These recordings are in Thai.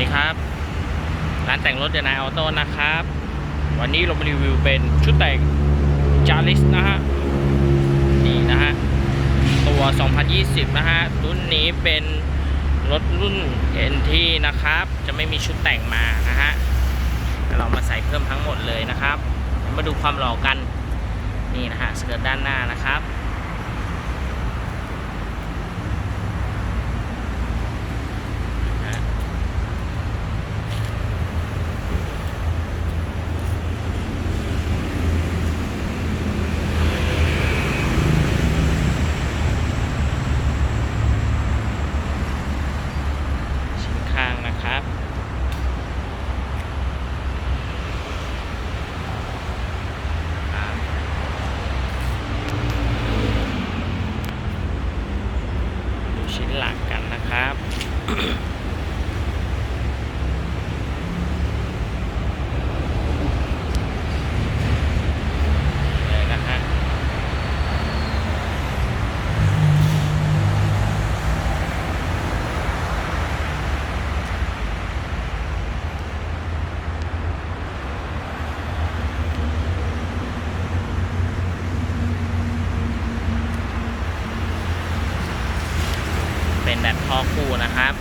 ดีครับ ร้านแต่งรถเดนายออโต้นะครับ วันนี้เรามารีวิวเป็นชุดแต่งจาริสนะฮะ นี่นะฮะ ตัว 2020 นะฮะ รุ่นนี้เป็นรถรุ่น NT นะครับ จะไม่มีชุดแต่งมานะฮะเรามาใส่เพิ่มทั้งหมดเลยนะครับ มาดูความหล่อกัน นี่นะฮะ สเกิร์ตด้านหน้านะครับ นะฮะชิ้นข้างนะครับ ครับ ดูชิ้นหลักกันนะครับ เลยนะฮะ เป็นแบบท่อคู่นะครับ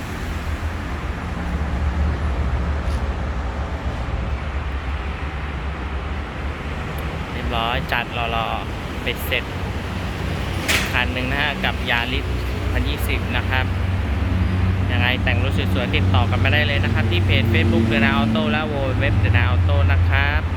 เรียบร้อยจัดรอๆเป็นเสร็จคันหนึ่งนะฮะกับยาริส2020 นะครับ ยังไงแต่งรถสวยๆติดต่อกันมาได้เลยนะครับ ที่เพจ Facebook เดนาออโต้และเว็บเดนาออโต้นะครับสวัสดีครับ